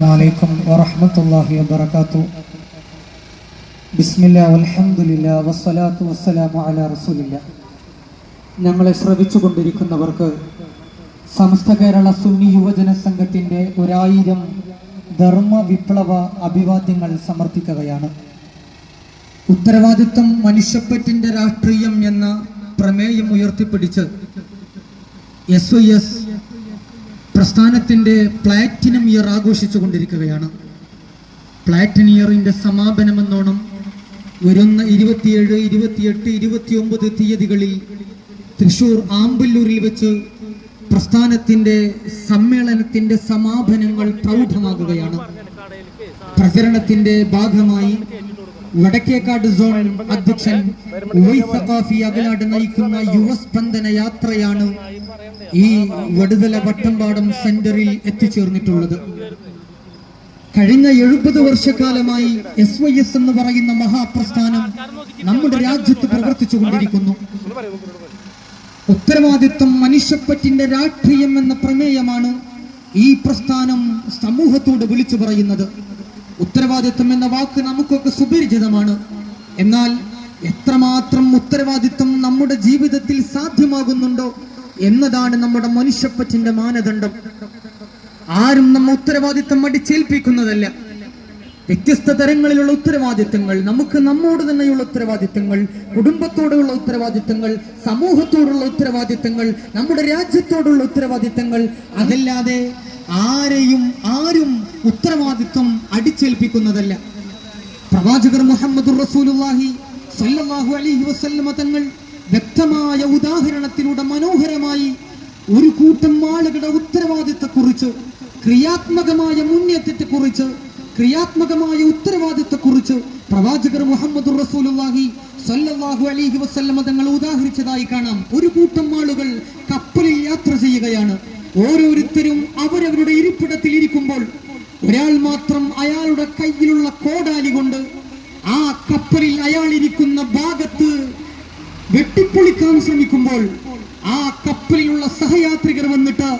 عليكم ورحمة الله وبركاته بسم الله والحمد لله والصلاة والسلام على رسول الله ഞങ്ങളെ ശ്രവിച്ചുകൊണ്ടിരിക്കുന്നവർക്ക് സമസ്ത കേരള സുന്നി യുവജന സംഘത്തിന്റെ ഒരായിരം ധർമ്മ വിപ്ലവ അഭിവാദ്യങ്ങൾ സമർപ്പിക്കുകയാണ് ഉത്തരവാദിത്വം മനുഷ്യപ്പറ്റിന്റെ രാഷ്ട്രീയം എന്ന പ്രമേയം ഉയർത്തിപ്പിടിച്ച് എസ് ഒ എസ് പ്രസ്ഥാനത്തിന്റെ പ്ലാറ്റിനം ഇയർ ആഘോഷിച്ചു കൊണ്ടിരിക്കുകയാണ് പ്ലാറ്റിനം ഇയറിന്റെ സമാപനമെന്നോണം വരുന്ന ഇരുപത്തിയേഴ് ഇരുപത്തിയെട്ട് ഇരുപത്തിയൊമ്പത് തീയതികളിൽ തൃശൂർ ആമ്പല്ലൂരിൽ വെച്ച് പ്രസ്ഥാനത്തിന്റെ സമ്മേളനത്തിന്റെ സമാപനങ്ങൾ പ്രൗഢമാകുകയാണ്. പ്രചരണത്തിന്റെ ഭാഗമായി വടക്കേക്കാട് സോൺ അധ്യക്ഷൻ സഖാഫി അകലാട് നയിക്കുന്ന യുവസ്പന്ദന യാത്രയാണ് ഈ വടുതല വട്ടമ്പാടം സെന്ററിൽ എത്തിച്ചേർന്നിട്ടുള്ളത്. കഴിഞ്ഞ എഴുപത് വർഷക്കാലമായി എസ് വൈ എസ് എന്ന് പറയുന്ന മഹാപ്രസ്ഥാനം നമ്മുടെ രാജ്യത്ത് പ്രവർത്തിച്ചുകൊണ്ടിരിക്കുന്നു. ഉത്തരവാദിത്വം മനുഷ്യപ്പറ്റിന്റെ രാഷ്ട്രീയം എന്ന പ്രമേയമാണ് ഈ പ്രസ്ഥാനം സമൂഹത്തോട് വിളിച്ചു പറയുന്നത്. ഉത്തരവാദിത്വം എന്ന വാക്ക് നമുക്കൊക്കെ സുപരിചിതമാണ്. എന്നാൽ എത്രമാത്രം ഉത്തരവാദിത്വം നമ്മുടെ ജീവിതത്തിൽ സാധ്യമാകുന്നുണ്ടോ എന്നതാണ് നമ്മുടെ മനുഷ്യപ്പറ്റിന്റെ മാനദണ്ഡം. ആരും നമ്മ ഉത്തരവാദിത്വം അടിച്ചേൽപ്പിക്കുന്നതല്ല. വ്യത്യസ്ത തരങ്ങളിലുള്ള ഉത്തരവാദിത്തങ്ങൾ നമുക്ക് നമ്മോട് തന്നെയുള്ള ഉത്തരവാദിത്തങ്ങൾ കുടുംബത്തോടുള്ള ഉത്തരവാദിത്തങ്ങൾ സമൂഹത്തോടുള്ള ഉത്തരവാദിത്തങ്ങൾ നമ്മുടെ രാജ്യത്തോടുള്ള ഉത്തരവാദിത്തങ്ങൾ അതല്ലാതെ ആരെയും ആരും ഉത്തരവാദിത്വം അടിച്ചേൽപ്പിക്കുന്നതല്ല. പ്രവാചകർ മുഹമ്മദ് അലൈഹി വസല്ലമ തങ്ങൾ വ്യക്തമായ ഉദാഹരണത്തിലൂടെ മനോഹരമായി ഒരു കൂട്ടം ആളുകളുടെ ഉത്തരവാദിത്തക്കുറിച്ച് ക്രിയാത്മകമായ മുന്നേറ്റത്തെക്കുറിച്ച് ക്രിയാത്മകമായ ഉത്തരവാദിത്തക്കുറിച്ച് പ്രവാചകർ മുഹമ്മദ് റസൂലുള്ളാഹി സല്ലല്ലാഹു അലൈഹി വസല്ലമ തങ്ങൾ ഉദാഹരിച്ചതായി കാണാം. ഒരു കൂട്ടം ആളുകൾ കപ്പലിൽ യാത്ര ചെയ്യുകയാണ്. ഓരോരുത്തരും അവരവരുടെ ഇരിപ്പിടത്തിൽ ഇരിക്കുമ്പോൾ ഒരാൾ മാത്രം അയാളുടെ കയ്യിലുള്ള കോടാലി കൊണ്ട് ആ കപ്പലിൽ അയാൾ ഇരിക്കുന്ന ഭാഗത്ത് വെട്ടിപ്പൊളിക്കാൻ ശ്രമിക്കുമ്പോൾ ആ കപ്പലിലുള്ള സഹയാത്രികർ വന്നിട്ട്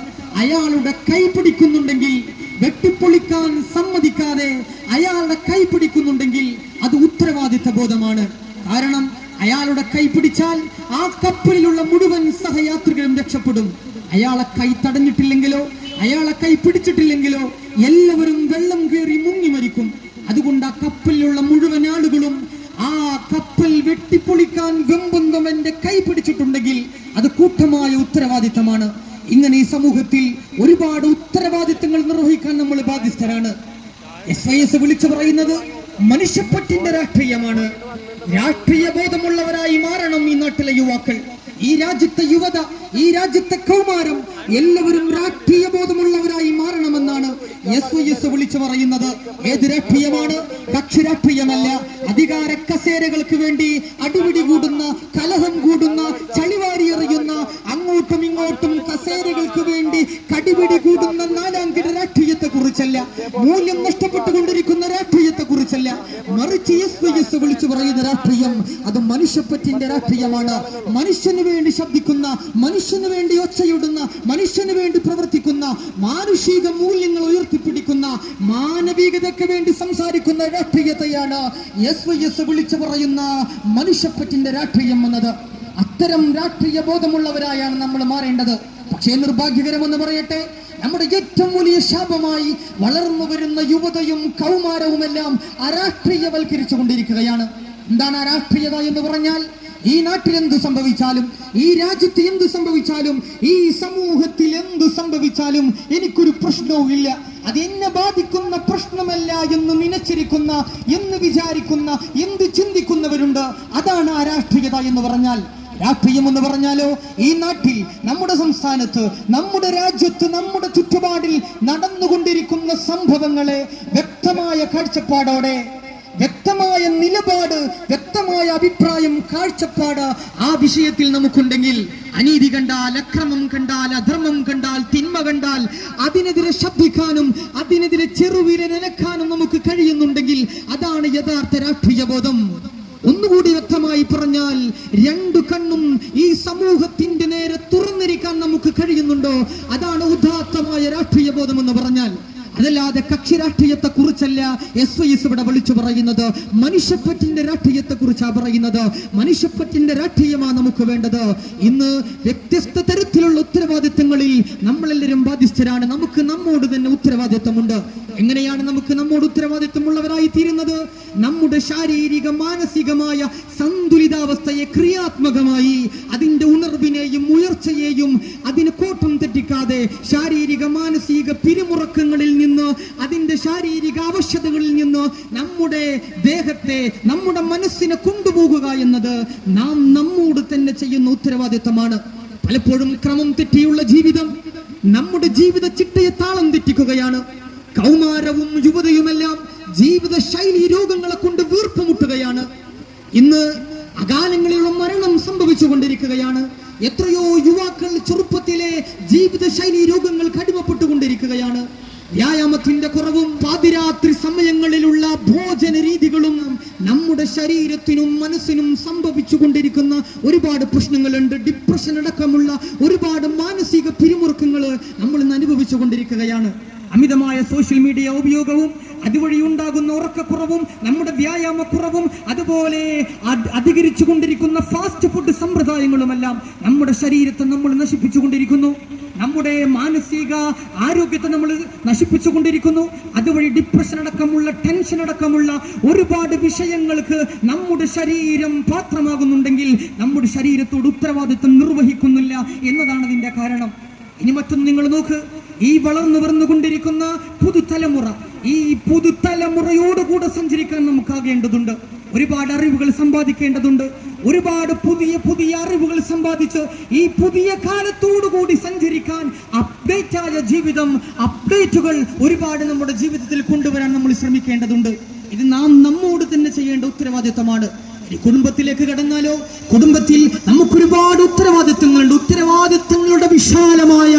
അയാളുടെ കൈ പിടിക്കുന്നുണ്ടെങ്കിൽ വെട്ടിപ്പൊളിക്കാൻ സമ്മതിക്കാതെ അയാളുടെ കൈ പിടിക്കുന്നുണ്ടെങ്കിൽ അത് ഉത്തരവാദിത്ത ബോധമാണ്. കാരണം അയാളുടെ കൈ പിടിച്ചാൽ ആ കപ്പലിലുള്ള മുഴുവൻ സഹയാത്രികരും രക്ഷപ്പെടും. അയാളെ കൈ തടഞ്ഞിട്ടില്ലെങ്കിലോ അയാളെ കൈ പിടിച്ചിട്ടില്ലെങ്കിലോ എല്ലാവരും വെള്ളം കയറി മുങ്ങി മരിക്കും. അതുകൊണ്ട് ആ കപ്പലിലുള്ള മുഴുവൻ ആളുകളും ആ കപ്പൽ വെട്ടിപ്പൊളിക്കാൻ വെമ്പുന്നവന്റെ കൈ പിടിച്ചിട്ടുണ്ടെങ്കിൽ അത് കൂട്ടമായ ഉത്തരവാദിത്തമാണ്. ഇങ്ങനെ ഈ സമൂഹത്തിൽ ഒരുപാട് ഉത്തരവാദിത്തങ്ങൾ നിർവഹിക്കാൻ നമ്മൾ ബാധ്യസ്ഥരാണ്. എസ് ഐ എസ് വിളിച്ചു പറയുന്നത് മനുഷ്യപ്പറ്റിന്റെ രാഷ്ട്രീയമാണ്. രാഷ്ട്രീയ ബോധമുള്ളവരായി മാറണം ഈ നാട്ടിലെ യുവാക്കൾ. ഈ രാജ്യത്തെ യുവത ഈ രാജ്യത്തെ കൗമാരം എല്ലാവരും രാഷ്ട്രീയ ബോധമുള്ളവരായി മാറണമെന്നാണ് എസ് ഒ എസ് വിളിച്ചു പറയുന്നത്. ഏത് രാഷ്ട്രീയമാണ്? കക്ഷി രാഷ്ട്രീയമല്ല. അധികാര കസേരകൾക്ക് വേണ്ടി അടിപിടി കൂടുന്ന കലഹം കൂടുന്ന ചളിവാരി എറിയുന്ന അങ്ങോട്ടും ഇങ്ങോട്ടും കസേരകൾക്ക് വേണ്ടി കടിപിടി കൂടുന്ന നാലാംകിട രാഷ്ട്രീയത്തെ കുറിച്ചല്ല മൂല്യം നഷ്ടപ്പെട്ടുകൊണ്ടിരിക്കുന്ന രാഷ്ട്രീയത്തെ കുറിച്ചല്ല മറിച്ച് എസ് വിളിച്ചു പറയുന്ന രാഷ്ട്രീയം അത് മനുഷ്യപ്പറ്റിന്റെ രാഷ്ട്രീയമാണ്. മനുഷ്യന് വേണ്ടി ശബ്ദിക്കുന്ന മനുഷ്യന് വേണ്ടി ഒച്ചയിടുന്ന മനുഷ്യന് വേണ്ടി പ്രവർത്തിക്കുന്ന മാനുഷിക മൂല്യങ്ങൾ ഉയർത്തിപ്പിടിക്കുന്ന മാനവികതയ്ക്ക് വേണ്ടി സംസാരിക്കുന്ന രാഷ്ട്രീയത്തെയാണ് എസ് വൈ എസ് വിളിച്ചു പറയുന്ന മനുഷ്യപ്പറ്റിന്റെ രാഷ്ട്രീയം എന്നത്. അത്തരം രാഷ്ട്രീയ ബോധമുള്ളവരായാണ് നമ്മൾ മാറേണ്ടത്. പക്ഷേ നിർഭാഗ്യകരമെന്ന് പറയട്ടെ നമ്മുടെ ഏറ്റവും വലിയ ശാപമായി വളർന്നു വരുന്ന യുവതയും കൗമാരവുമെല്ലാം അരാഷ്ട്രീയവൽക്കരിച്ചു കൊണ്ടിരിക്കുകയാണ് എന്താണ് അരാഷ്ട്രീയത എന്ന് പറഞ്ഞാൽ ഈ നാട്ടിൽ എന്ത് സംഭവിച്ചാലും ഈ രാജ്യത്ത് എന്ത് സംഭവിച്ചാലും ഈ സമൂഹത്തിൽ എന്ത് സംഭവിച്ചാലും എനിക്കൊരു പ്രശ്നവും ഇല്ല. അത് എന്നെ ബാധിക്കുന്ന പ്രശ്നമല്ല എന്ന് നിനച്ചിരിക്കുന്ന എന്ന് വിചാരിക്കുന്ന എന്ത് ചിന്തിക്കുന്നവരുണ്ട്? അതാണ് അരാഷ്ട്രീയത എന്ന് പറഞ്ഞാൽ രാഷ്ട്രീയം എന്ന് പറഞ്ഞാലോ ഈ നാട്ടിൽ നമ്മുടെ സംസ്ഥാനത്ത് നമ്മുടെ രാജ്യത്ത് നമ്മുടെ ചുറ്റുപാടിൽ നടന്നുകൊണ്ടിരിക്കുന്ന സംഭവങ്ങളെ വ്യക്തമായ കാഴ്ചപ്പാടോടെ വ്യക്തമായ നിലപാട് വ്യക്തമായ അഭിപ്രായം കാഴ്ചപ്പാട് ആ വിഷയത്തിൽ നമുക്കുണ്ടെങ്കിൽ അനീതി കണ്ടാൽ അക്രമം കണ്ടാൽ അധർമ്മം കണ്ടാൽ തിന്മ കണ്ടാൽ അതിനെതിരെ ശബ്ദിക്കാനും അതിനെതിരെ ചെറുവിരനക്കാനും നമുക്ക് കഴിയുന്നുണ്ടെങ്കിൽ അതാണ് യഥാർത്ഥ രാഷ്ട്രീയ ബോധം ഒന്നുകൂടി വ്യക്തമായി പറഞ്ഞാൽ രണ്ടു കണ്ണും ഈ സമൂഹത്തിന്റെ നേരെ തുറന്നിരിക്കാൻ നമുക്ക് കഴിയുന്നുണ്ടോ? അതാണ് ഉദാത്തമായ രാഷ്ട്രീയ ബോധം എന്ന് പറഞ്ഞാൽ. അതല്ലാതെ കക്ഷി രാഷ്ട്രീയത്തെ കുറിച്ചല്ല എസ് ഐ എസ് ഇവിടെ വിളിച്ചു പറയുന്നത്. മനുഷ്യപ്പറ്റിന്റെ രാഷ്ട്രീയത്തെ കുറിച്ചാണ് പറയുന്നത്. മനുഷ്യപ്പറ്റിന്റെ രാഷ്ട്രീയമാണ് നമുക്ക് വേണ്ടത്. ഇന്ന് വ്യത്യസ്ത തരത്തിലുള്ള ഉത്തരവാദിത്തങ്ങളിൽ നമ്മളെല്ലാവരും ബാധ്യസ്ഥരാണ്. നമുക്ക് നമ്മോട് തന്നെ ഉത്തരവാദിത്തമുണ്ട്. എങ്ങനെയാണ് നമുക്ക് നമ്മോട് ഉത്തരവാദിത്തമുള്ളവരായി തീരുന്നത് നമ്മുടെ ശാരീരിക മാനസികമായ സന്തുലിതാവസ്ഥയെ ക്രിയാത്മകമായി അതിന്റെ ഉണർവിനെയും ഉയർച്ചയെയും അതിന് കോട്ടം തെറ്റിക്കാതെ ശാരീരിക മാനസിക പിരിമുറക്കങ്ങളിൽ നിന്ന് അതിന്റെ ശാരീരിക ആവശ്യതകളിൽ നിന്ന് നമ്മുടെ ദേഹത്തെ നമ്മുടെ മനസ്സിനെ കൊണ്ടുപോകുക എന്നത് നാം നമ്മോട് തന്നെ ചെയ്യുന്ന ഉത്തരവാദിത്തമാണ്. പലപ്പോഴും ക്രമം തെറ്റിയുള്ള ജീവിതം നമ്മുടെ ജീവിത ചിട്ടയെ താളം തെറ്റിക്കുകയാണ്. കൗമാരവും യുവതയുമെല്ലാം ജീവിത ശൈലി രോഗങ്ങളെ കൊണ്ട് വീർപ്പുമുട്ടുകയാണ്. ഇന്ന് അകാലങ്ങളിലുള്ള മരണം സംഭവിച്ചുകൊണ്ടിരിക്കുകയാണ്. എത്രയോ യുവാക്കൾ ചെറുപ്പത്തിലെ ജീവിത ശൈലി രോഗങ്ങൾക്ക് അടിമപ്പെട്ടുകൊണ്ടിരിക്കുകയാണ്. വ്യായാമത്തിന്റെ കുറവും പാതിരാത്രി സമയങ്ങളിലുള്ള ഭോജന രീതികളും നമ്മുടെ ശരീരത്തിനും മനസ്സിനും സംഭവിച്ചു കൊണ്ടിരിക്കുന്ന ഒരുപാട് പ്രശ്നങ്ങളുണ്ട്. ഡിപ്രഷൻ അടക്കമുള്ള ഒരുപാട് മാനസിക പിരിമുറുക്കങ്ങൾ നമ്മൾ ഇന്ന് അനുഭവിച്ചു കൊണ്ടിരിക്കുകയാണ് അമിതമായ സോഷ്യൽ മീഡിയ ഉപയോഗവും അതുവഴി ഉണ്ടാകുന്ന ഉറക്കക്കുറവും നമ്മുടെ വ്യായാമക്കുറവും അതുപോലെ അധ- അധികരിച്ചു കൊണ്ടിരിക്കുന്ന ഫാസ്റ്റ് ഫുഡ് സമ്പ്രദായങ്ങളുമെല്ലാം നമ്മുടെ ശരീരത്തെ നമ്മൾ നശിപ്പിച്ചു കൊണ്ടിരിക്കുന്നു നമ്മുടെ മാനസിക ആരോഗ്യത്തെ നമ്മൾ നശിപ്പിച്ചു കൊണ്ടിരിക്കുന്നു അതുവഴി ഡിപ്രഷൻ അടക്കമുള്ള ടെൻഷൻ അടക്കമുള്ള ഒരുപാട് വിഷയങ്ങൾക്ക് നമ്മുടെ ശരീരം പാത്രമാകുന്നുണ്ടെങ്കിൽ നമ്മുടെ ശരീരത്തോട് ഉത്തരവാദിത്വം നിർവഹിക്കുന്നില്ല എന്നതാണ് അതിന്റെ കാരണം. ഇനി മറ്റൊന്ന് നിങ്ങൾ നോക്ക്. ഈ വളർന്നു വന്നുകൊണ്ടിരിക്കുന്ന പുതുതലമുറ ഈ പുതുതലമുറയോടുകൂടെ സഞ്ചരിക്കാൻ നമുക്കാകേണ്ടതുണ്ട് ഒരുപാട് അറിവുകൾ സമ്പാദിക്കേണ്ടതുണ്ട്. ഒരുപാട് പുതിയ പുതിയ അറിവുകൾ സമ്പാദിച്ച് ഈ പുതിയ കാലത്തോടുകൂടി സഞ്ചരിക്കാൻ അപ്ഡേറ്റ് ആയ ജീവിതം അപ്ഡേറ്റുകൾ ഒരുപാട് നമ്മുടെ ജീവിതത്തിൽ കൊണ്ടുവരാൻ നമ്മൾ ശ്രമിക്കേണ്ടതുണ്ട്. ഇത് നാം നമ്മോട് തന്നെ ചെയ്യേണ്ട ഉത്തരവാദിത്വമാണ് കുടുംബത്തിലേക്ക് കടന്നാലോ? കുടുംബത്തിൽ നമുക്ക് ഒരുപാട് ഉത്തരവാദിത്തങ്ങളുണ്ട്. ഉത്തരവാദിത്തങ്ങളുടെ വിശാലമായ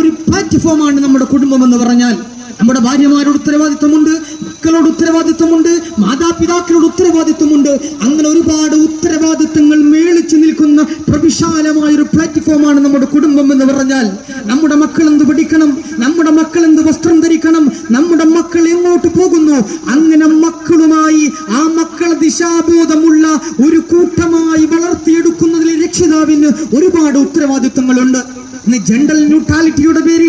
ഒരു പ്ലാറ്റ്ഫോമാണ് നമ്മുടെ കുടുംബം എന്ന് പറഞ്ഞാൽ. നമ്മുടെ ഭാര്യമാരോട് ഉത്തരവാദിത്വമുണ്ട് മക്കളോട് ഉത്തരവാദിത്വമുണ്ട് മാതാപിതാക്കളോട് ഉത്തരവാദിത്വമുണ്ട്. അങ്ങനെ ഒരുപാട് ഉത്തരവാദിത്വങ്ങൾ മേളിച്ചു നിൽക്കുന്ന പ്രവിശാലമായ ഒരു പ്ലാറ്റ്ഫോമാണ് നമ്മുടെ കുടുംബം എന്ന് പറഞ്ഞാൽ നമ്മുടെ മക്കൾ എന്ത് പഠിക്കണം നമ്മുടെ മക്കൾ എന്ത് വസ്ത്രം ധരിക്കണം നമ്മുടെ മക്കൾ എങ്ങോട്ട് പോകുന്നു? അങ്ങനെ മക്കളുമായി ആ മക്കൾ ദിശാബോധമുള്ള ഒരു കൂട്ടമായി വളർത്തിയെടുക്കുന്നതിൽ രക്ഷിതാവിന് ഒരുപാട് ഉത്തരവാദിത്വങ്ങളുണ്ട്. ഇന്ന് ജെൻഡർ ന്യൂട്രാലിറ്റിയുടെ പേരിൽ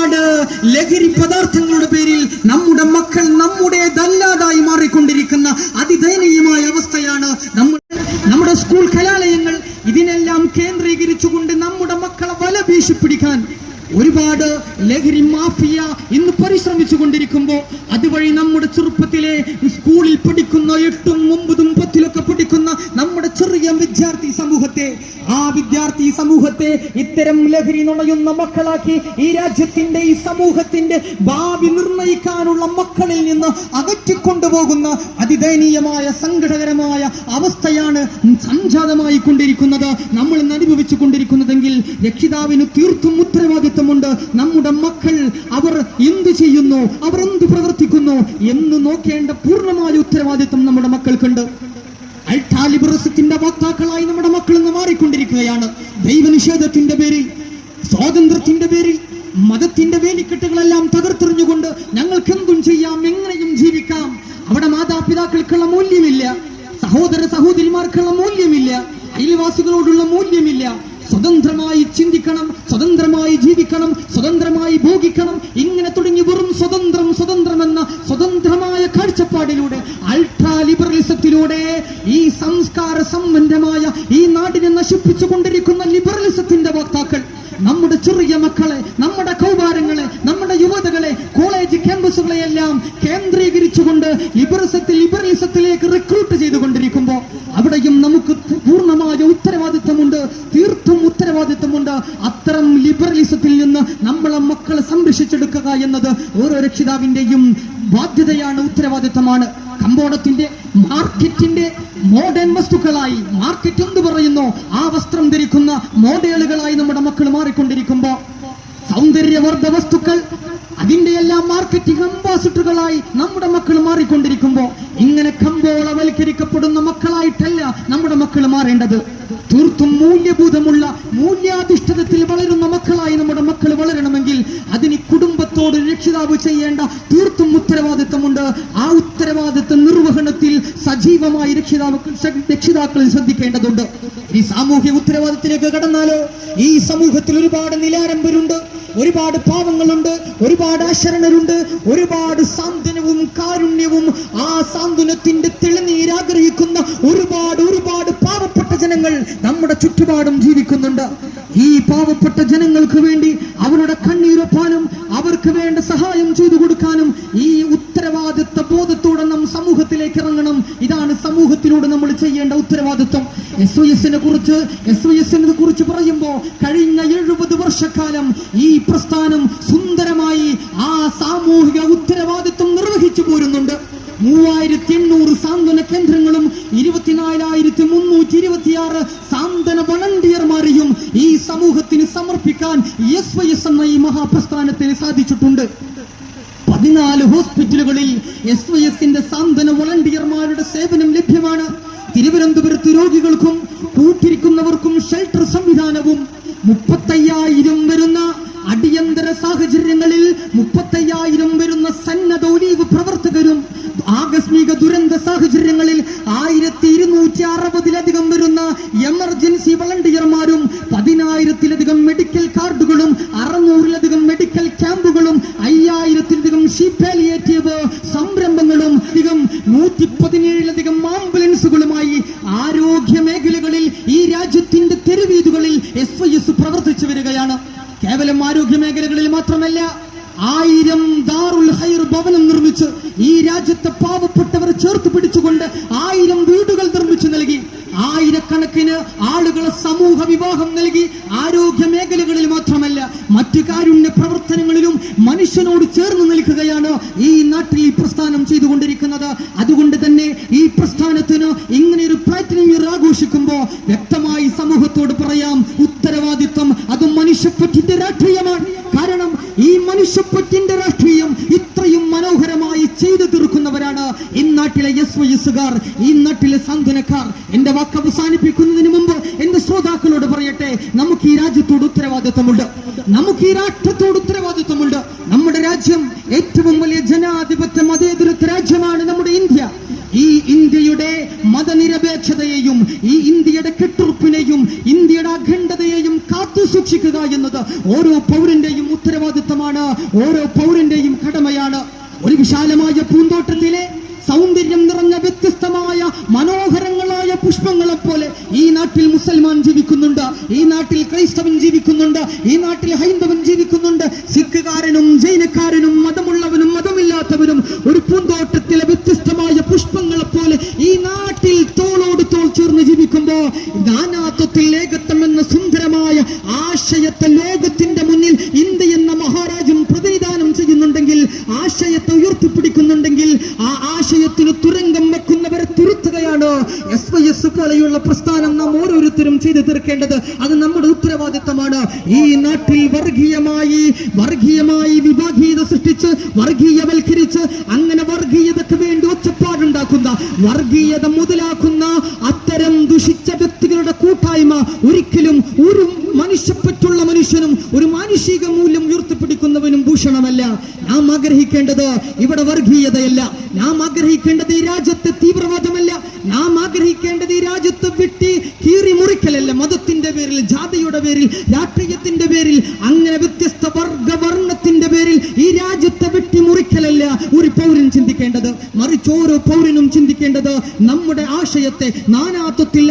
ഒരുപാട് ലഹരി പദാർത്ഥങ്ങളുടെ പേരിൽ നമ്മുടെ മക്കൾ നമ്മുടേതല്ലാതായി മാറിക്കൊണ്ടിരിക്കുന്ന അതിദയനീയമായ അവസ്ഥയാണ് നമ്മൾ നമ്മുടെ സ്കൂൾ കലാലയങ്ങൾ ഇതിനെല്ലാം കേന്ദ്രീകരിച്ചുകൊണ്ട് നമ്മുടെ മക്കളെ വല വീശി പിടിക്കാൻ ഒരുപാട് ലഹരി മാഫിയ ഇന്ന് പരിശ്രമിച്ചു കൊണ്ടിരിക്കുമ്പോൾ അതുവഴി നമ്മുടെ ചെറുപ്പത്തിലെ സമൂഹത്തെ ഇത്തരം ലഹരി നുണയുന്ന മക്കളാക്കി ഈ രാജ്യത്തിന്റെ ഈ സമൂഹത്തിന്റെ ഭാവി നിർണയിക്കാനുള്ള മക്കളിൽ നിന്ന് അകറ്റിക്കൊണ്ടുപോകുന്ന അതിദയനീയമായ സങ്കടകരമായ അവസ്ഥയാണ് സംജാതമായി കൊണ്ടിരിക്കുന്നത് നമ്മൾ അനുഭവിച്ചു കൊണ്ടിരിക്കുന്നതെങ്കിൽ രക്ഷിതാവിന് തീർത്തും ഉത്തരവാദിത്വമുണ്ട്. നമ്മുടെ മക്കൾ അവർ എന്ത് ചെയ്യുന്നു? അവർ എന്ത് പ്രവർത്തിക്കുന്നു? എന്ന് നോക്കേണ്ട പൂർണമായ ഉത്തരവാദിത്വം നമ്മുടെ മക്കൾക്കുണ്ട്. അൾട്ടാലിബറസത്തിന്റെ വക്താക്കളായി നമ്മുടെ മക്കൾ ഇന്ന് മാറിക്കൊണ്ടിരിക്കുകയാണ്. ദൈവനിഷേധത്തിന്റെ പേരിൽ സ്വാതന്ത്ര്യത്തിന്റെ പേരിൽ മതത്തിന്റെ വേലിക്കെട്ടുകളെല്ലാം തകർത്തെറിഞ്ഞുകൊണ്ട് ഞങ്ങൾക്ക് എന്തും ചെയ്യാം എങ്ങനെയും ജീവിക്കാം. അവിടെ മാതാപിതാക്കൾക്കുള്ള മൂല്യമില്ല സഹോദര സഹോദരിമാർക്കുള്ള മൂല്യമില്ല അയൽവാസികളോടുള്ള മൂല്യമില്ല. സ്വതന്ത്രമായി ചിന്തിക്കണം സ്വതന്ത്രമായി ജീവിക്കണം സ്വതന്ത്രമായി ഭോഗിക്കണം. ഇങ്ങനെ തുടങ്ങി വെറും സ്വതന്ത്രം കാഴ്ചപ്പാടിലൂടെ അൾട്രാ ലിബറലിസത്തിലൂടെ ഈ സംസ്കാര സംബന്ധമായ ഈ നാടിനെ നശിപ്പിച്ചു കൊണ്ടിരിക്കുന്ന ലിബറലിസത്തിന്റെ വക്താക്കൾ നമ്മുടെ ചെറിയ മക്കളെ നമ്മുടെ കൗമാരങ്ങളെ നമ്മുടെ യുവതകളെ കോളേജ് ക്യാമ്പസുകളെ എല്ലാം കേന്ദ്രീകരിച്ചുകൊണ്ട് ലിബറസത്തിൽ ലിബറലിസത്തിലേക്ക് റിക്രൂട്ട് ചെയ്തുകൊണ്ടിരിക്കുമ്പോൾ അവിടെയും നമുക്ക് പൂർണമായ ഉത്തരവാദിത്തമുണ്ട് തീർത്തും ഉത്തരവാദിത്തമുണ്ട് അത്തരം ലിബറലിസത്തിൽ നിന്ന് നമ്മളെ മക്കളെ സംരക്ഷിച്ചെടുക്കുക എന്നത് ഓരോ രക്ഷിതാവിന്റെയും ബാധ്യതയാണ് ഉത്തരവാദിത്തമാണ്. കമ്പോളത്തിന്റെ മാർക്കറ്റിന്റെ മോഡേൺ വസ്തുക്കളായി മാർക്കറ്റ് എന്ത് പറയുന്നു ആ വസ്ത്രം ധരിക്കുന്ന മോഡേളുകളായി നമ്മുടെ മക്കൾ മാറിക്കൊണ്ടിരിക്കുമ്പോ സൗന്ദര്യവർദ്ധ വസ്തുക്കൾ അതിന്റെ എല്ലാം മാർക്കറ്റിംഗ് അംബാസിഡറുകളായി നമ്മുടെ മക്കൾ മാറിക്കൊണ്ടിരിക്കുമ്പോ ഇങ്ങനെ കമ്പോളവൽക്കരിക്കപ്പെടുന്ന മക്കളായിട്ടല്ല നമ്മുടെ മക്കൾ മാറേണ്ടത്. തീർത്തും മൂല്യഭൂതമുള്ള മൂല്യാധിഷ്ഠിതത്തിൽ വളരുന്ന മക്കളായി നമ്മുടെ മക്കൾ വളരണമെങ്കിൽ അതിന് ഈ കുടുംബത്തോട് രക്ഷിതാവ് ചെയ്യേണ്ട തീർത്തും ഉത്തരവാദിത്തമുണ്ട്. ആ ഉത്തരവാദിത്ത നിർവഹണത്തിൽ സജീവമായി രക്ഷിതാവ് രക്ഷിതാക്കൾ ശ്രദ്ധിക്കേണ്ടതുണ്ട്. ഈ സാമൂഹ്യ ഉത്തരവാദിത്തത്തിലേക്ക് കടന്നാലോ? ഈ സമൂഹത്തിൽ ഒരുപാട് നിലാരംബരുണ്ട് ഒരുപാട് പാവങ്ങളുണ്ട്. ഒരുപാട് അശരണരുണ്ട് ഒരുപാട് സാന്ത്വനവും കാരുണ്യവും ആ സാന്ത്വനത്തിന്റെ തെളിനീരാഗ്രഹിക്കുന്ന ഒരുപാട് ഒരുപാട് പാവപ്പെട്ട ജനങ്ങൾ നമ്മുടെ ചുറ്റുപാടും ജീവിക്കുന്നുണ്ട്. ഈ പാവപ്പെട്ട ജനങ്ങൾക്ക് വേണ്ടി അവരുടെ കണ്ണീരൊപ്പാനും അവർക്ക് വേണ്ട സഹായം ചെയ്തു കൊടുക്കാനും ഈ ഉത്തരവാദിത്വ ബോധത്തോടെ നാം സമൂഹത്തിലേക്ക് ഇറങ്ങണം. ഇതാണ് സമൂഹത്തിലൂടെ നമ്മൾ ചെയ്യേണ്ട ഉത്തരവാദിത്വം. എസ് ഒ എസിനെ കുറിച്ച് എസ് ഒ എസിനെ കുറിച്ച് പറയുമ്പോൾ കഴിഞ്ഞ എഴുപത് വർഷക്കാലം ഈ പ്രസ്ഥാനം സുന്ദരമായി ആ സാമൂഹിക ഉത്തരവാദിത്വം നിർവഹിച്ചു പോരുന്നുണ്ട്. മൂവായിരത്തി എണ്ണൂറ് സാന്ത്വന കേന്ദ്രങ്ങളും ഇരുപത്തിനാലായിരത്തി മുന്നൂറ്റി ഇരുപത്തിയാറ് സാന്ത്വന വളണ്ടിയർമാരെയും ഈ സമൂഹത്തിന് സമർപ്പിക്കാൻ എസ് വൈ എസ് എന്ന ഈ മഹാപ്രസ്ഥാനത്തിന് സാധിച്ചിട്ടുണ്ട്. പതിനാല് ഹോസ്പിറ്റലുകളിൽ എസ് വൈ എസിന്റെ സാന്ത്വന വളണ്ടിയർമാരുടെ സേവനം ലഭ്യമാണ്. തിരുവനന്തപുരത്ത് രോഗികൾക്കും അറുപതിലധികം വരുന്ന എമർജൻസി വളണ്ടിയർമാരും പതിനായിരത്തിലധികം മെഡിക്കൽ കാർഡുകളും അറുന്നൂറിലധികം മെഡിക്കൽ ക്യാമ്പുകളും അയ്യായിരത്തിലധികം സംരംഭങ്ങളും അധികം നൂറ്റി പതിനേഴിലധികം ആംബുലൻസുകളുമായി ആരോഗ്യ മേഖലകളിൽ ഈ രാജ്യത്തിന്റെ തെരുവീതുകളിൽ എസ് ഐ എസ് പ്രവർത്തിച്ചു വരികയാണ് കേവലം ആരോഗ്യ മേഖലകളിൽ മാത്രമല്ല ആയിരം ദാറുൽ ഹൈർ ഭവനം നിർമ്മിച്ച് ഈ രാജ്യത്തെ പാവപ്പെട്ടവരെ ചേർത്ത് പിടിച്ചുകൊണ്ട് ആയിരം വീടുകൾ നിർമ്മിച്ചു നൽകി ആയിരക്കണക്കിന് ആളുകളെ സമൂഹ വിവാഹം നൽകി ആരോഗ്യ മേഖലകളിൽ മാത്രമല്ല മറ്റു കാരുണ്യ പ്രവർത്തനങ്ങളിലും മനുഷ്യനോട് ചേർന്ന് നിൽക്കുകയാണ് ഈ നാട്ടിൽ ഈ പ്രസ്ഥാനം ചെയ്തുകൊണ്ടിരിക്കുന്നത്. അതുകൊണ്ട് തന്നെ ഈ പ്രസ്ഥാനത്തിന് ഇങ്ങനെ ഒരു പ്ലാറ്റിനം ഇയർ ആഘോഷിക്കുമ്പോൾ വ്യക്തമായി സമൂഹത്തോട് പറയാം ഉത്തരവാദിത്വം അത് മനുഷ്യപ്പറ്റിന്റെ രാഷ്ട്രീയമാണ്. കാരണം ഈ മനുഷ്യപ്പറ്റിന്റെ രാഷ്ട്രീയം ചെയ്തു തീർക്കുന്നവരാണ് ഈ നാട്ടിലെ എസ് വൈ ഈ നാട്ടിലെ സാന്ത്വനക്കാർ. എന്റെ വാക്ക് അവസാനിപ്പിക്കുന്നതിന് മുമ്പ് എന്റെ ശ്രോതാക്കളോട് പറയട്ടെ നമുക്ക് ഈ രാജ്യത്തോട് ഉത്തരവാദിത്വമുണ്ട് നമുക്ക് ഈ രാഷ്ട്രത്തോട് ഉത്തരവാദിത്വമുണ്ട് നമ്മുടെ രാജ്യം ഏറ്റവും വലിയ ജനാധിപത്യ മതേതരത്വ രാജ്യമാണ് നമ്മുടെ ഇന്ത്യ. ഈ ഇന്ത്യയുടെ മതനിരപേക്ഷതയെയും ഈ ഇന്ത്യയുടെ കെട്ടുറപ്പിനെയും ഇന്ത്യയുടെ അഖണ്ഡതയെയും കാത്തു സൂക്ഷിക്കുക എന്നത് ഓരോ പൗരന്റെയും ഉത്തരവാദിത്തമാണ്. ഓരോ വിശാലമായ പൂന്തോട്ടത്തിലെ സൗന്ദര്യം നിറഞ്ഞ വ്യത്യസ്തമായ മനോഹരങ്ങളായ പുഷ്പങ്ങളെ പോലെ ഈ നാട്ടിൽ മുസൽമാൻ ജീവിക്കുന്നുണ്ട് ഈ നാട്ടിൽ ക്രൈസ്തവൻ ജീവിക്കുന്നുണ്ട് ഈ നാട്ടിൽ ഹൈന്ദവൻ ജീവിക്കുന്നുണ്ട്. സിഖുകാരനും ജൈനക്കാരനും മതമുള്ളവനും മതമില്ലാത്തവനും ഒരു പൂന്തോട്ടത്തിലെ വ്യത്യസ്തമായ പുഷ്പങ്ങളെ പോലെ ഈ നാട്ടിൽ തോളോട് തോൾ ചേർന്ന് ജീവിക്കുമ്പോൾ നാനാത്വത്തിൽ ഏകത്വം എന്ന സുന്ദരമായ ആശയത്തെ ലോകത്തിന്റെ മുന്നിൽ ഇന്ത്യ എന്ന മഹാരാജ്യം പ്രതിനിധാനം ചെയ്യുന്നുണ്ടെങ്കിൽ ആശയത്തെ ഉയർത്തിപ്പിടിക്കുന്നുണ്ടെങ്കിൽ ആ ആശയത്തിന് തുരങ്കം വെക്കുന്നവരെ തുരുത്തുകയാണ് എസ് വൈ പ്രസ്ഥാനം നാം ഓരോരുത്തരും ചെയ്തു തീർക്കേണ്ടത് അത് നമ്മുടെ ഉത്തരവാദിത്തമാണ്. ഈ നാട്ടിൽ വർഗീയമായി വർഗീയമായി വിഭാഗീയത സൃഷ്ടിച്ച് വർഗീയവൽക്കരിച്ച് അങ്ങനെ വർഗീയതക്ക് വേണ്ടി ഒച്ചപ്പാടുണ്ടാക്കുന്ന വർഗീയത മുതലാക്കുന്ന അത്തരം ദുഷിച്ച വ്യക്തികളുടെ കൂട്ടായ്മ ഒരിക്കലും ഒരു മനുഷ്യപ്പറ്റുള്ള മനുഷ്യനും ഒരു മാനുഷിക മൂല്യം ഉയർത്തിപ്പിടിക്കുന്നവനും ഭൂഷണമല്ല. നാം ആഗ്രഹിക്കേണ്ടത് ഇവിടെ വർഗീയതയല്ല. നാം ആഗ്രഹിക്കേണ്ടത് ഈ രാജ്യത്തെ തീവ്രവാദമല്ല. നാം ആഗ്രഹിക്കേണ്ടത് ഈ രാജ്യത്ത് വെട്ടി കീറി മുറിക്കലല്ല മതത്തിന്റെ പേരിൽ ജാതിയുടെ പേരിൽ രാഷ്ട്രീയത്തിന്റെ പേരിൽ അങ്ങനെ വ്യത്യസ്ത വർഗ വർണത്തിന്റെ പേരിൽ ഈ രാജ്യത്തെ വെട്ടിമുറിക്കലല്ല ഒരു പൗരൻ ചിന്തിക്കേണ്ടത്. മറിച്ച് ഓരോ പൗരനും ചിന്തിക്കേണ്ടത് നമ്മുടെ ആശയത്തെ നാനാത്വത്തിൽ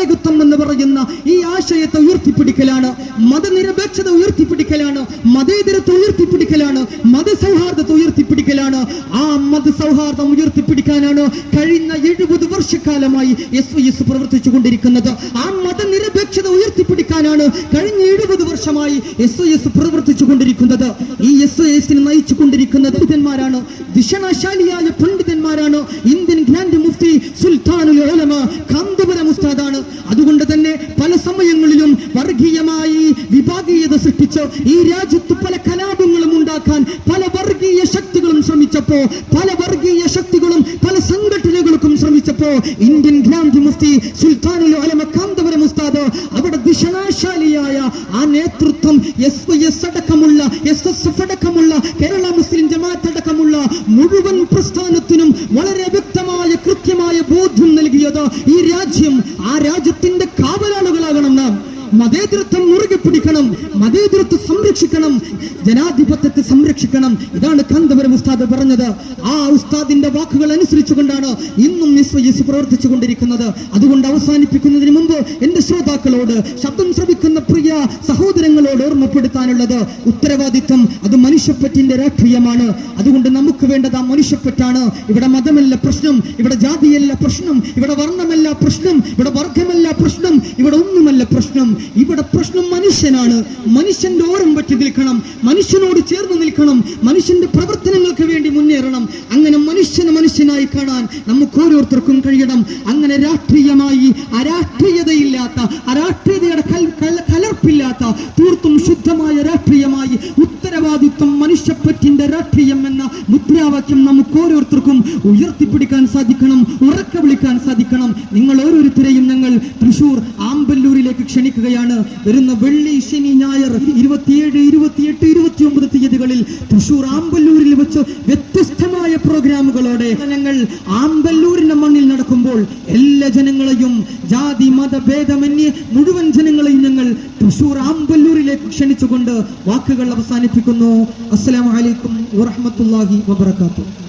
ഏകത്വം എന്ന് പറയുന്ന ഈ ആശയത്തെ ഉയർത്തിപ്പിടിക്കലാണ്. മതനിരപേക്ഷത ഉയർത്തിപ്പിടിക്കലാണ്. മതേതരത്വം ഉയർത്തിപ്പിടിക്കലാണ്. മതസൗഹാർദ്ദത്തെ ഉയർത്തിപ്പിടിക്കലാണ്. ആ മതസൗഹാർദ്ദം ഉയർത്തിപ്പിടിക്കാനാണ് കഴിഞ്ഞ എഴുപത് വർഷക്കാലമായി എസ് വൈ എസ് പ്രവർത്തിച്ചു കൊണ്ടിരിക്കുന്നത് ആ മതനിരപേക്ഷത ഉയർത്തിപ്പിടിക്കാനാണ് കഴിഞ്ഞ എഴുപത് വർഷമായി എസ് ഒ എസ് പ്രവർത്തിച്ചു കൊണ്ടിരിക്കുന്നത് ഈ എസ് ഒ എസിനെ നയിച്ചു കൊണ്ടിരിക്കുന്ന പണ്ഡിതന്മാരാണ് ദിഷണശാലിയായ പണ്ഡിതന്മാരാണ്. ഇന്ത്യൻ ഗ്രാൻഡ് മുഫ്തി സുൽത്താനുൽ ഉലമ കാന്തപുരം ഉസ്താദാണ് അതുകൊണ്ട് തന്നെ പല സമയങ്ങളിലും വർഗീയമായി വിഭാഗീയത സൃഷ്ടിച്ച് ഈ രാജ്യത്ത് പല കലാപങ്ങളും ഉണ്ടാക്കാൻ പല വർഗീയ ശക്തികളും ശ്രമിച്ചപ്പോ പല വർഗീയ ശ്രമിച്ചപ്പോ ഇന്ത്യൻ ഗ്രാൻഡ് മുസ്തി സുൽത്താനുൽ അലമ കാന്തപുരം അവിടെ ദിശനാശാലിയായ ആ നേതൃത്വം എസ് എസ് അടക്കമുള്ള എസ് എസ് എഫ് അടക്കമുള്ള കേരള മുസ്ലിം ജമാഅത്ത് അടക്കമുള്ള മുഴുവൻ പ്രസ്ഥാനത്തിനും വളരെ വ്യക്തമായ കൃത്യമായ ബോധ്യം നൽകിയത് ഈ രാജ്യം ആ രാജ്യത്തിന്റെ കാവലാളുകളാകണം നാം മതേതരത്വം മുറുകെ പിടിക്കണം മതേതരത്വം സംരക്ഷിക്കണം ജനാധിപത്യത്തെ സംരക്ഷിക്കണം ഇതാണ് കാന്തപുരം ഉസ്താദ് പറഞ്ഞത് ആ ഉസ്താദിന്റെ വാക്കുകൾ അനുസരിച്ചുകൊണ്ടാണ് ഇന്നും എസ് എസ് പ്രവർത്തിച്ചു കൊണ്ടിരിക്കുന്നത് അതുകൊണ്ട് അവസാനിപ്പിക്കുന്നതിന് മുമ്പ് എന്റെ ശ്രോതാക്കളോട് ശബ്ദം ശ്രവിക്കുന്ന പ്രിയ സഹോദരങ്ങളോട് ഓർമ്മപ്പെടുത്താനുള്ളത് ഉത്തരവാദിത്വം അത് മനുഷ്യപ്പറ്റിന്റെ രാഷ്ട്രീയമാണ് അതുകൊണ്ട് നമുക്ക് വേണ്ടത് ആ മനുഷ്യപ്പെട്ടാണ് ഇവിടെ മതമല്ല പ്രശ്നം ഇവിടെ ജാതിയല്ല പ്രശ്നം ഇവിടെ വർണമല്ല പ്രശ്നം ഇവിടെ വർഗമല്ല പ്രശ്നം ഇവിടെ ഒന്നുമല്ല പ്രശ്നം ഇവിടെ പ്രശ്നം മനുഷ്യനാണ്. മനുഷ്യന്റെ ഓരം പറ്റി നിൽക്കണം. മനുഷ്യനോട് ചേർന്ന് നിൽക്കണം. മനുഷ്യന്റെ പ്രവർത്തനങ്ങൾക്ക് വേണ്ടി മുന്നേറണം. അങ്ങനെ മനുഷ്യനെ മനുഷ്യനായി കാണാൻ നമുക്ക് ഓരോരുത്തർക്കും കഴിയണം. അങ്ങനെ രാഷ്ട്രീയമായി അരാഷ്ട്രീയതയില്ലാത്ത അരാഷ്ട്രീയതയുടെ കലർപ്പില്ലാത്ത തീർത്തും ശുദ്ധമായ രാഷ്ട്രീയമായി ഉത്തരവാദിത്വം മനുഷ്യപ്പറ്റിന്റെ രാഷ്ട്രീയം എന്ന മുദ്രാവാക്യം നമുക്ക് ഓരോരുത്തർക്കും ഉയർത്തിപ്പിടിക്കാൻ സാധിക്കണം ഉറക്ക വിളിക്കാൻ സാധിക്കണം. നിങ്ങൾ ഓരോരുത്തരെയും ഞങ്ങൾ തൃശൂർ ആമ്പല്ലൂരിലേക്ക് ക്ഷണിക്കുകയാണ്. വരുന്ന വെള്ളി ശനി ഞായർ ഇരുപത്തിയേഴ് ഇരുപത്തിയെട്ട് ഇരുപത്തിയൊമ്പത് തീയതികളിൽ തൃശൂർ ആമ്പല്ലൂരിൽ വെച്ച് വ്യത്യസ്തമായ പ്രോഗ്രാമുകളോടെ ജനങ്ങൾ ആമ്പല്ലൂരിന്റെ മണ്ണിൽ നടക്കുമ്പോൾ എല്ലാ ജനങ്ങളെയും ജാതി മത ഭേദമന്യേ മുഴുവൻ ജനങ്ങളെയും ഞങ്ങൾ തൃശൂർ ആമ്പല്ലൂരിലേക്ക് ക്ഷണിച്ചുകൊണ്ട് വാക്കുകൾ അവസാനിപ്പിക്കുന്നു. അസ്സലാമു അലൈക്കും വറഹ്മത്തുള്ളാഹി വബറകാതുഹു.